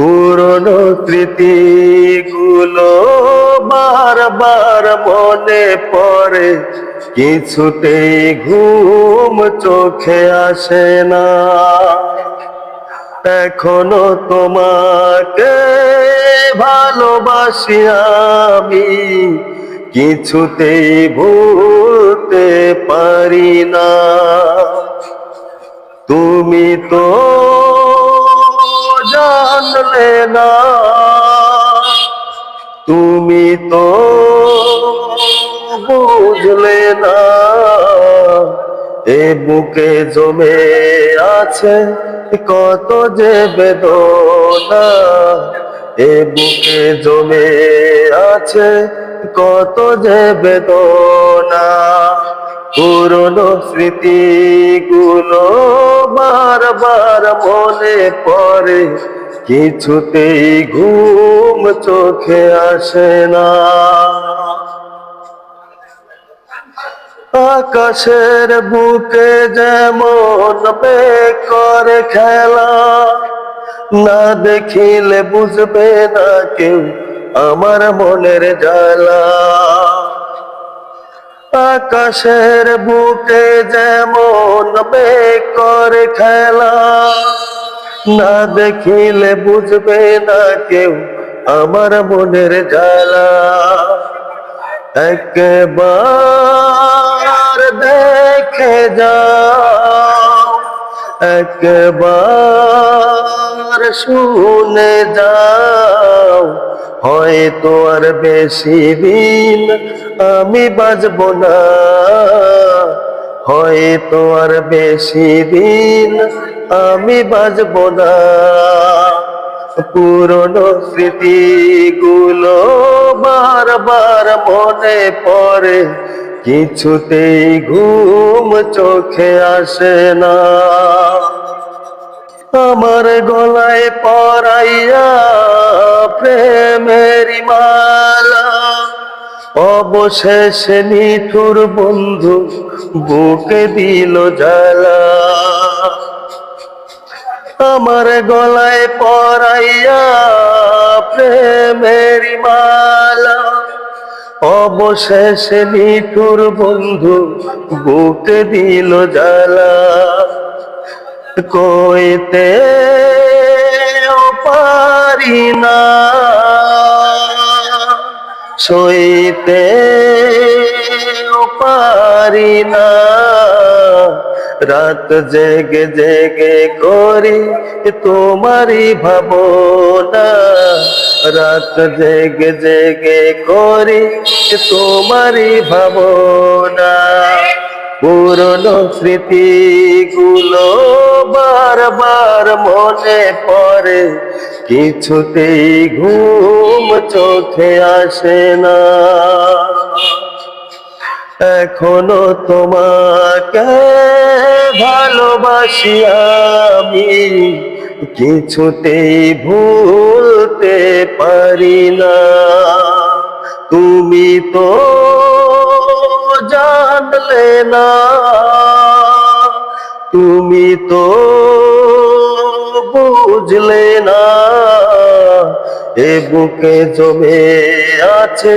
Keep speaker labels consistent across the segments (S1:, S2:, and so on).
S1: পুরনো স্মৃতিগুলো বারবার মনে পড়ে। কিছুতেই ঘুম চোখে আসে না। এখনও তোমাকে ভালোবাসি আমি। কিছুতেই ভুলতে পারি না। তুমি তো জানলে না। তুমি তো বুঝলে না। এ বুকে জমে আছে কত যে বেদনা। এ বুকে জমে আছে কত যে বেদনা। পুরনো স্মৃতিগুলো বারবার মনে পড়ে। কিছুতেই ঘুম চোখে আসে না। আকাশের বুকে যেমন করে খেলা, না দেখিলে বুঝবে না কেউ আমার মনের জ্বালা। আকাশের বুকে যেমন করে খেলা না দেখিলে বুঝবে না কেউ আমার মনের জ্বালা। একবার দেখে যাও, একবার শুনে যাও, হয়তো আর বেশি দিন আমি বাজব না। হয়তো আর বেশি দিন আমি বাজব না। পুরনো স্মৃতিগুলো বারবার মনে পড়ে, কিছুতেই ঘুম চোখে আসে না। আমার গলায় পরাইয়া অবশেষে নিঠুর বন্ধু বুকে দিল জ্বালা। আমার গলায় পরাইয়া প্রেমের মালা। অবশেষে নিঠুর বন্ধু বুকে দিল জ্বালা। কইতে পারি না। সইতে পারি না। রাত জেগে জেগে করি তোমারই ভাবনা। রাত জেগে জেগে করি তোমারই ভাবনা। পুরনো স্মৃতিগুলো বারবার মনে পড়ে। কিছুতেই ঘুম চোখে আসে না। এখনও তোমাকে ভালোবাসি আমি, কিছুতেই ভুলতে পারি না। তুমি তো জানলে না, তুমি তো বুঝলে না। এ বুকে জমে আছে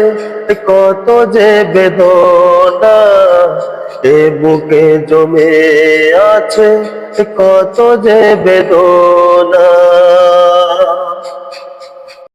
S1: কত যে বেদনা। এ বুকে জমে আছে কত যে বেদনা।